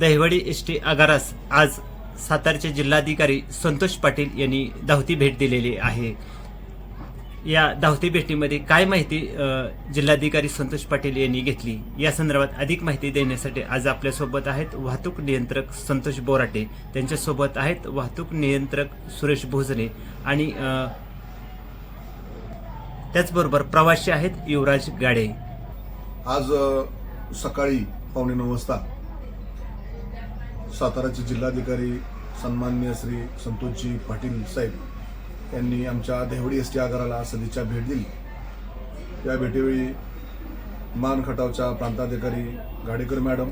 Dahiwadi S T आगारास आज सातारचे जिल्हाधिकारी संतोष पाटील यांनी धावती भेट दिलेली आहे. या धावती भेटीमध्ये काय माहिती जिल्हाधिकारी संतोष पाटील यांनी घेतली? या संदर्भात अधिक माहिती देण्यासाठी आज आपल्यासोबत आहेत वाहतूक नियंत्रक संतोष बोराटे. त्यांच्यासोबत आहेत वाहतूक नियंत्रक सुरेश भोजने आणि त्याचबरोबर प्रवासी आहेत युवराज गाडे. आज सकाळी पावणे नऊ वाजता साताराचे जिल्हाधिकारी सन्मान्य श्री संतोषजी पाटील साहेब यांनी आमच्या देवडी एस टी आगाराला सदिच्छा भेट दिली. या भेटीवेळी मान खटावच्या प्रांताधिकारी गाडेकर मॅडम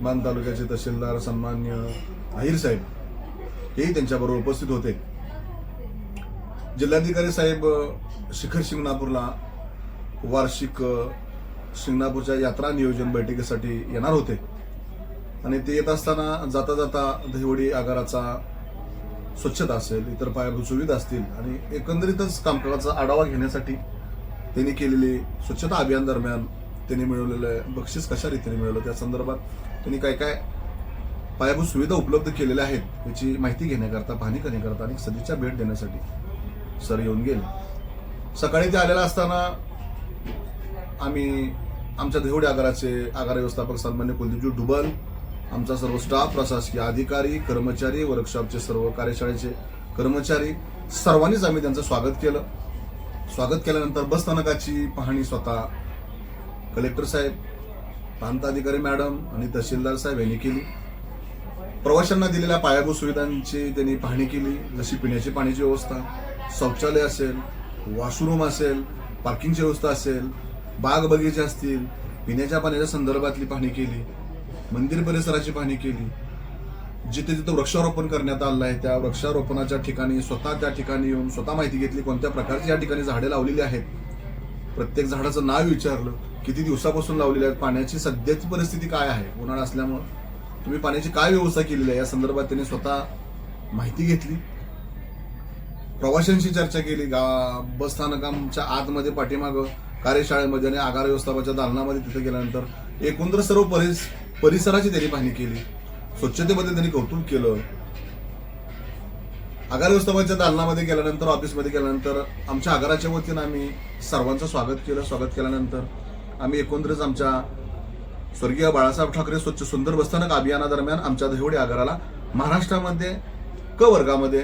मान तालुक्याचे तहसीलदार सन्मान्य आहिर साहेब हेही त्यांच्याबरोबर उपस्थित होते. जिल्हाधिकारी साहेब शिखर शिंगणापूरला वार्षिक शिंगणापूरच्या यात्रा नियोजन बैठकीसाठी येणार होते. आणि ते येत असताना जाता जाता दहिवडी आगाराचा स्वच्छता असेल इतर पायाभूत सुविधा असतील आणि एकंदरीतच कामकाजाचा आढावा घेण्यासाठी त्यांनी केलेली स्वच्छता अभियान दरम्यान त्यांनी मिळवलेलं बक्षीस कशा रीतीने मिळवलं त्या संदर्भात त्यांनी काय काय पायाभूत सुविधा उपलब्ध केलेल्या आहेत याची माहिती घेण्याकरता पाहणी करण्याकरता आणि सदिच्छा भेट देण्यासाठी सर येऊन गेले. सकाळी ते आलेला असताना आम्ही आमच्या देवडी आगाराचे आगार व्यवस्थापक सन्मान्य कुलदीपजी डुबल आमचा सर्व स्टाफ प्रशासकीय अधिकारी कर्मचारी वर्कशॉपचे सर्व कार्यशाळेचे कर्मचारी सर्वांनीच आम्ही त्यांचं स्वागत केलं. स्वागत केल्यानंतर बस स्थानकाची पाहणी स्वतः कलेक्टर साहेब प्रांत अधिकारी मॅडम आणि तहसीलदार साहेब यांनी केली. प्रवाशांना दिलेल्या पायाभूत सुविधांची त्यांनी पाहणी केली जशी पिण्याची पाण्याची व्यवस्था शौचालय असेल वॉशरूम असेल पार्किंगची व्यवस्था असेल बाग बगीचे असतील पिण्याच्या पाण्याच्या संदर्भातली पाहणी केली. मंदिर परिसराची पाहणी केली. जिथे तिथं वृक्षारोपण करण्यात आलं आहे त्या वृक्षारोपणाच्या ठिकाणी स्वतः त्या ठिकाणी येऊन स्वतः माहिती घेतली कोणत्या प्रकारची या ठिकाणी झाडे लावलेली आहेत. प्रत्येक झाडाचं नाव विचारलं किती दिवसापासून लावलेली आहेत पाण्याची सध्याची परिस्थिती काय आहे? उन्हाळा असल्यामुळं तुम्ही पाण्याची काय व्यवस्था केलेली आहे? या संदर्भात त्यांनी स्वतः माहिती घेतली. प्रवाशांशी चर्चा केली गा बस आतमध्ये पाठीमागं कार्यशाळेमध्ये आणि आगार व्यवस्थापनाच्या दालनामध्ये तिथे गेल्यानंतर एकंदर सर्व परिस परिसराची त्यांनी पाहणी केली. स्वच्छतेमध्ये त्यांनी कौतुक केलं. आगार व्यवस्थापनाच्या दालनामध्ये गेल्यानंतर ऑफिसमध्ये गेल्यानंतर आमच्या आगाराच्या वतीनं आम्ही सर्वांचं स्वागत केलं. स्वागत केल्यानंतर आम्ही एकंदरच आमच्या स्वर्गीय बाळासाहेब ठाकरे स्वच्छ सुंदर बसस्थानक अभियानादरम्यान आमच्या दहिवडी आगाराला महाराष्ट्रामध्ये क वर्गामध्ये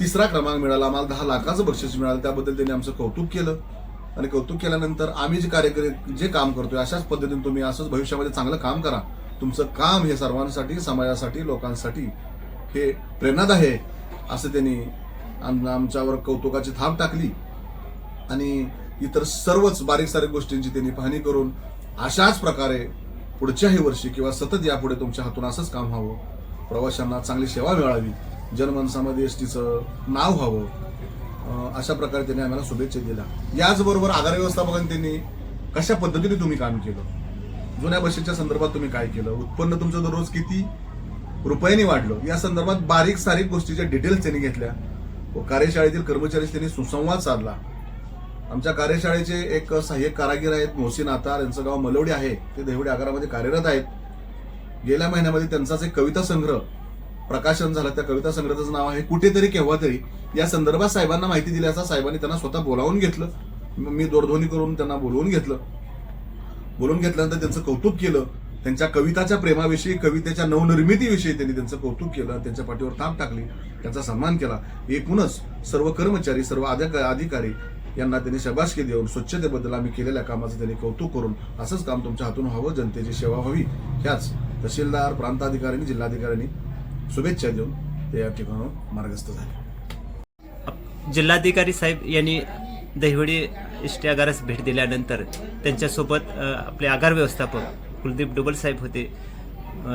तिसरा क्रमांक मिळाला. आम्हाला दहा लाखाचं बक्षीस मिळालं. त्याबद्दल त्यांनी आमचं कौतुक केलं. आणि कौतुक केल्यानंतर आम्ही जे कार्यकरी जे काम करतोय अशाच पद्धतीने तुम्ही असंच भविष्यामध्ये चांगलं काम करा. तुमचं काम हे सर्वांसाठी समाजासाठी लोकांसाठी हे प्रेरणादायी आहे असं त्यांनी आम- आमच्यावर कौतुकाची थाप टाकली. आणि इतर सर्वच बारीक सारीक गोष्टींची त्यांनी पाहणी करून अशाच प्रकारे पुढच्याही वर्षी किंवा सतत यापुढे तुमच्या हातून असंच काम व्हावं. प्रवाशांना चांगली सेवा मिळावी. जनमानसामध्ये एस टीचं नाव व्हावं. अशा प्रकारे त्यांनी आम्हाला शुभेच्छा दिल्या. याचबरोबर आधार व्यवस्थापकांनी त्यांनी कशा पद्धतीने तुम्ही काम केलं? जुन्या बसेसच्या संदर्भात तुम्ही काय केलं? उत्पन्न तुमचं दररोज किती रुपयांनी वाढलं? या संदर्भात बारीक सारीक गोष्टीच्या डिटेल्स त्यांनी घेतल्या. व कार्यशाळेतील कर्मचारी त्यांनी सुसंवाद साधला. आमच्या कार्यशाळेचे एक सहाय्यक कारागीर आहेत मोहसिन आतार यांचं गाव मलवडी आहे. ते देवडी आगारामध्ये कार्यरत आहेत. गेल्या महिन्यामध्ये त्यांचाच एक कविता संग्रह प्रकाशन झालं त्या कविता संग्रहाचं नाव आहे कुठेतरी केव्हा तरी. या संदर्भात साहेबांना माहिती दिल्याचा साहेबांनी त्यांना स्वतः बोलावून घेतलं. मी दूरध्वनी करून त्यांना बोलवून घेतलं. बोलून घेतल्यानंतर त्यांचं कौतुक केलं. त्यांच्या कविताच्या प्रेमाविषयी कवितेच्या नवनिर्मितीविषयी त्यांनी त्यांचं कौतुक केलं त्यांच्या पाठीवर थाप टाकली त्यांचा सन्मान केला. एकूणच सर्व कर्मचारी सर्व अधिकारी यांना त्यांनी शबासकी देऊन स्वच्छतेबद्दल आम्ही केलेल्या कामाचं त्यांनी कौतुक करून असंच काम तुमच्या हातून व्हावं जनतेची सेवा व्हावी. ह्याच तहसीलदार प्रांताधिकाऱ्यांनी जिल्हाधिकाऱ्यांनी शुभेच्छा देऊन ते या ठिकाणाहून मार्गस्थ झाले. जिल्हाधिकारी साहेब यांनी दहिवडी एस टी आगारास भेट दिल्यानंतर त्यांच्यासोबत आपले आगार व्यवस्थापक कुलदीप डुबल साहेब होते.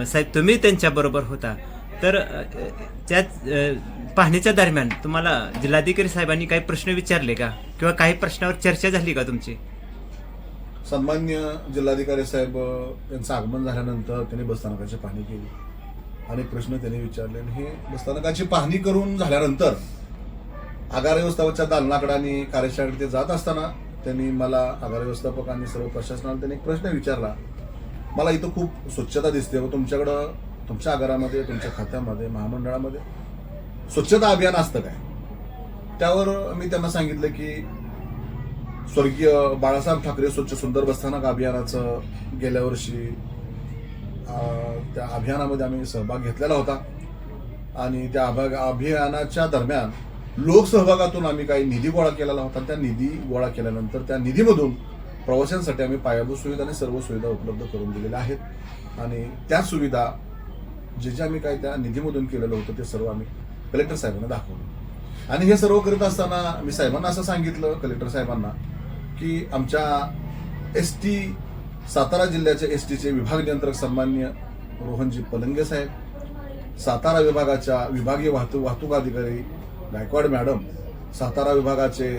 साहेब तुम्ही त्यांच्याबरोबर होता. तर अ, त्याच अ, पाहणीच्या दरम्यान तुम्हाला जिल्हाधिकारी साहेबांनी काही प्रश्न विचारले का? किंवा काही प्रश्नावर चर्चा झाली का तुमची? सन्मान्य जिल्हाधिकारी साहेब अ, यांचं आगमन झाल्यानंतर त्यांनी बसस्थानकाची पाहणी केली. अनेक प्रश्न त्यांनी विचारले. आणि हे बसस्थानकाची पाहणी करून झाल्यानंतर आगार व्यवस्थापकाच्या दालनाकडे आणि कार्यशाळेकडे ते जात असताना त्यांनी मला आगार व्यवस्थापक आणि सर्व प्रशासनाला त्यांनी एक प्रश्न विचारला. मला इथं खूप स्वच्छता दिसते व तुमच्याकडं तुमच्या आगारामध्ये तुमच्या खात्यामध्ये महामंडळामध्ये स्वच्छता अभियान असतं काय? त्यावर मी त्यांना सांगितलं की स्वर्गीय बाळासाहेब ठाकरे स्वच्छ सुंदर बसस्थानक अभियानाचं गेल्या वर्षी त्या अभियानामध्ये आम्ही सहभाग घेतलेला होता. आणि त्या अभा- अभियानाच्या दरम्यान लोकसहभागातून आम्ही काही निधी गोळा केलेला होता. त्या निधी गोळा केल्यानंतर त्या निधीमधून प्रवाशांसाठी आम्ही पायाभूत सुविधा आणि सर्व सुविधा उपलब्ध करून दिलेल्या आहेत. आणि त्या सुविधा जे जे आम्ही काही त्या निधीमधून केलेलं होतं ते सर्व आम्ही कलेक्टर साहेबांना दाखवलं. आणि हे सर्व करत असताना मी साहेबांना असं सांगितलं कलेक्टर साहेबांना की आमच्या एस टी सातारा जिल्ह्याचे एस टीचे विभाग नियंत्रक सन्मान्य रोहनजी पलंगे साहेब सातारा विभागाच्या विभागीय वाहतूक वाहतूक अधिकारी गायकवाड मॅडम सातारा विभागाचे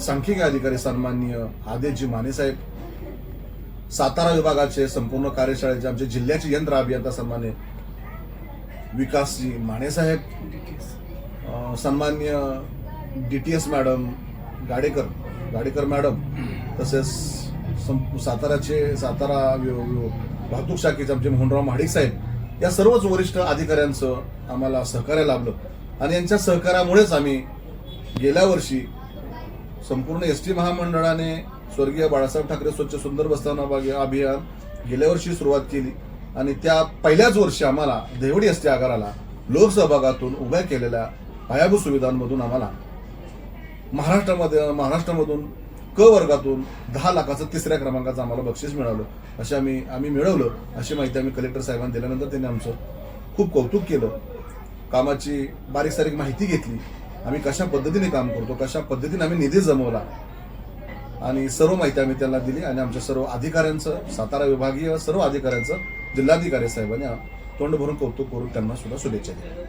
सांख्यिकी अधिकारी सन्मान्य आदेशजी माने साहेब सातारा विभागाचे संपूर्ण कार्यशाळेचे आमचे जिल्ह्याचे यंत्र अभियंता सन्मान्य विकासजी माने साहेब सन्मान्य D T S madam Gadekar Gadekar madam तसेच सं- साताराचे सातारा वाहतूक शाखेचे आमचे मोहनराव महाडिक साहेब या सर्वच वरिष्ठ अधिकाऱ्यांचं आम्हाला सहकार्य लाभलं. आणि यांच्या सहकार्यामुळेच आम्ही गेल्या वर्षी संपूर्ण एस टी महामंडळाने स्वर्गीय बाळासाहेब ठाकरे स्वच्छ सुंदर बस्तान अभियान गेल्या वर्षी सुरुवात केली. आणि त्या पहिल्याच वर्षी आम्हाला देवडी एस टी आगाराला लोकसहभागातून उभ्या केलेल्या पायाभूत सुविधांमधून आम्हाला महाराष्ट्रामध्ये महाराष्ट्रामधून क वर्गातून दहा लाखाचं तिसऱ्या क्रमांकाचं आम्हाला बक्षीस मिळालं. अशा आम्ही आम्ही मिळवलं. अशी माहिती आम्ही कलेक्टर साहेबांना दिल्यानंतर त्यांनी आमचं खूप कौतुक केलं. कामाची बारीक सारीक माहिती घेतली. आम्ही कशा पद्धतीने काम करतो कशा पद्धतीने आम्ही निधी जमवला आणि सर्व माहिती आम्ही त्यांना दिली आणि आमच्या सर्व अधिकाऱ्यांचं सातारा विभागीय सर्व अधिकाऱ्यांचं जिल्हाधिकारी साहेबांनी तोंड भरून कौतुक करून त्यांना सुद्धा शुभेच्छा दिल्या.